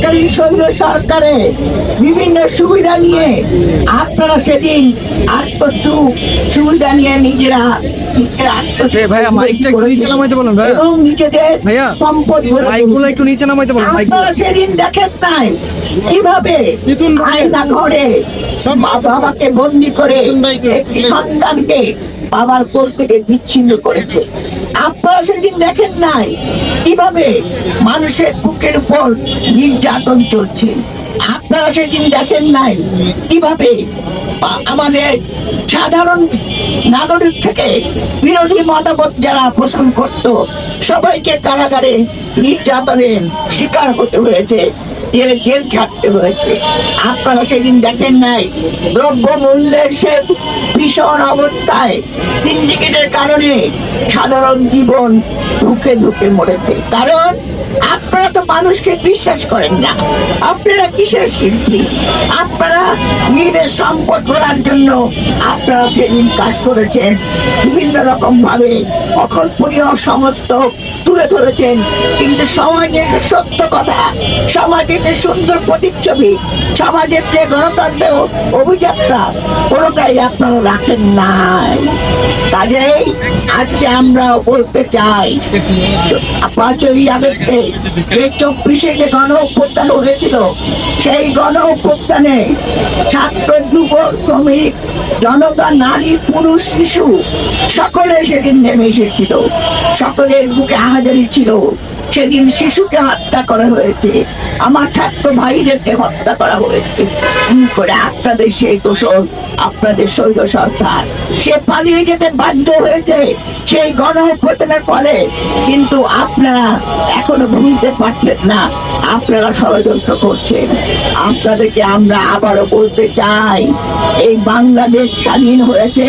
তৎকালীন সৈন্য সরকারে বিভিন্ন সুবিধা নিয়ে আপনারা সেদিন আত্মসুখ সুবিধা নিয়ে নিজেরা নিজের আত্মসুখ এ ভাইয়া, মাইকটা একটু নিচে নামাইতে বলেন, ভাইয়া। এবং নিজেদের সম্পদ একটু নিচে নামাইতে বলেন আপনারা সেদিন দেখেন নাই কীভাবে আয়না ঘরে মা বাবাকে বন্দি করে একটি সন্তানকে বাবার কোল থেকে বিচ্ছিন্ন করেছে। আপনারা সেদিন দেখেন নাই কীভাবে মানুষের বুকের উপর নির্যাতন চলছে। আপনারা সেদিন দেখেন নাই কীভাবে আমাদের সাধারণ নাগরিক থেকে বিরোধী মতামত যারা পোষণ করত, সবাইকে কারাগারে নির্যাতনের শিকার হতে হয়েছে, জেল খাটতে হয়েছে। আপনারা সেদিন দেখেন নাই দ্রব্য মূল্যের সে ভীষণ অবস্থায় সিন্ডিকেটের কারণে সাধারণ জীবন সুখে দুঃখে মরেছে। কারণ আপনারা তো মানুষকে বিশ্বাস করেন না। আপনারা কিসের শিল্পী? আপনারা নিজেদের সম্পদ করার জন্য আপনারা সেদিন কাজ করেছেন। বিভিন্ন রকম ভাবে অকল্পনীয় সমস্ত তুলে ধরেছেন। কিন্তু সমাজের যে সত্য কথা, সমাজের যে সুন্দর প্রতিচ্ছবি, সমাজের যে গণতন্ত্র অভিযাত্রা, কোনোটাই আপনারা রাখেন নাই। কাজেই আজকে আমরা বলতে চাই, পাঁচই আগস্টে যে চব্বিশে যে গণ অভ্যুত্থান হয়েছিল, সেই গণ অভ্যুত্থানে ছাত্র যুব শ্রমিক, জনতা নারী পুরুষ শিশু সকলে সেদিন নেমে এসেছিল। সকলের বুকে হাজারি ছিল। সেদিন শিশুকে হত্যা করা হয়েছে। আমার ছাত্র ভাইদেরকে হত্যা করা হয়েছে। করে আপনাদের সেই দোষর, আপনাদের সৈন্য সরকার সে পালিয়ে যেতে বাধ্য হয়েছে সেই গণ অভ্যুত্থানের ফলে। কিন্তু আপনারা এখনও ভুলতে পারছেন না, আপনারা ষড়যন্ত্র করছেন। আপনাদেরকে আমরা আবারও বলতে চাই, এই বাংলাদেশ স্বাধীন হয়েছে।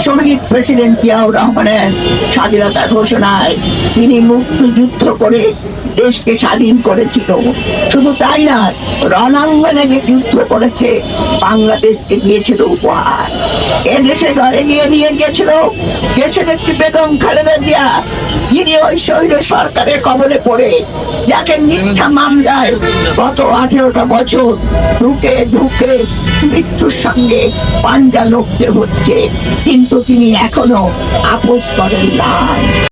শহীদ প্রেসিডেন্ট জিয়াউর রহমানের স্বাধীনতা ঘোষণায় তিনি মুক্তিযুদ্ধ করে দেশকে স্বাধীন করেছিল। শুধু তাই না রণাঙ্গনে যে যুদ্ধ করেছে, বাংলাদেশকে দিয়েছিল উপহার। এ দেশে ঘরে নিয়ে নিয়ে গেছিল। দেশের একটি বেগম খালেদা জিয়া। যিনি ওই শহীদ সরকারের কবলে পড়ে। যাকে মিথ্যা মামলায় গত আঠেরোটা বছর ঢুকে ঢুকে মৃত্যুর সঙ্গে পাঞ্জা লড়তে হচ্ছে। কিন্তু তিনি এখনও আপোষ করেন না